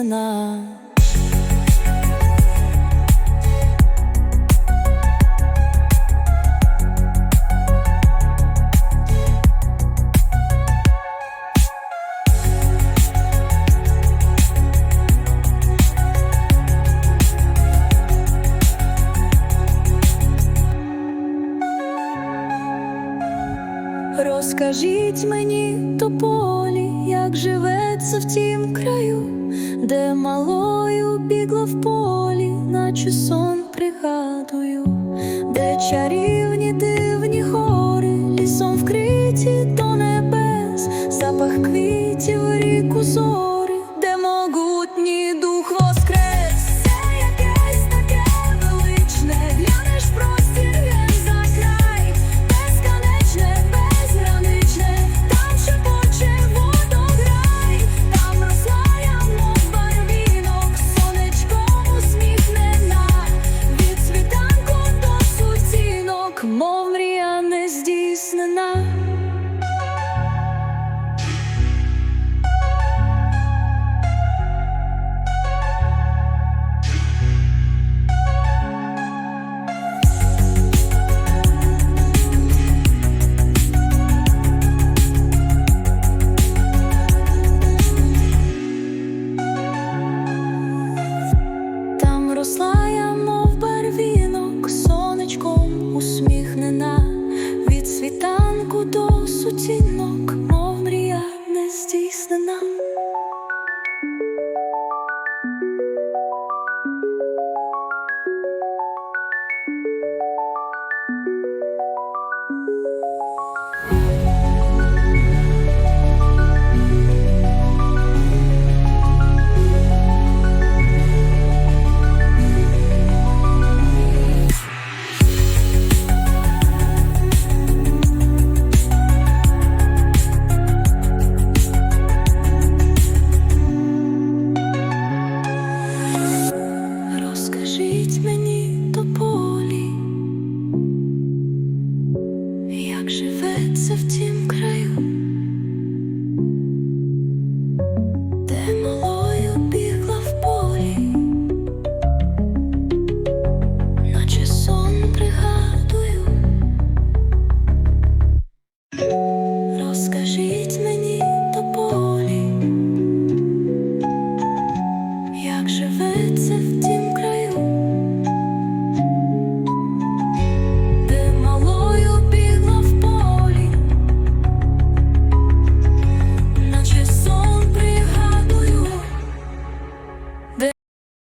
впевнена. Розкажіть мені тополі, як живеться в тім краю, де малою бігла в полі, наче сон пригадую, де чарівні дивні гори, лісом вкриті до небес, запах квітів, ріку зори, сутінок, мов мрія. Розкажіть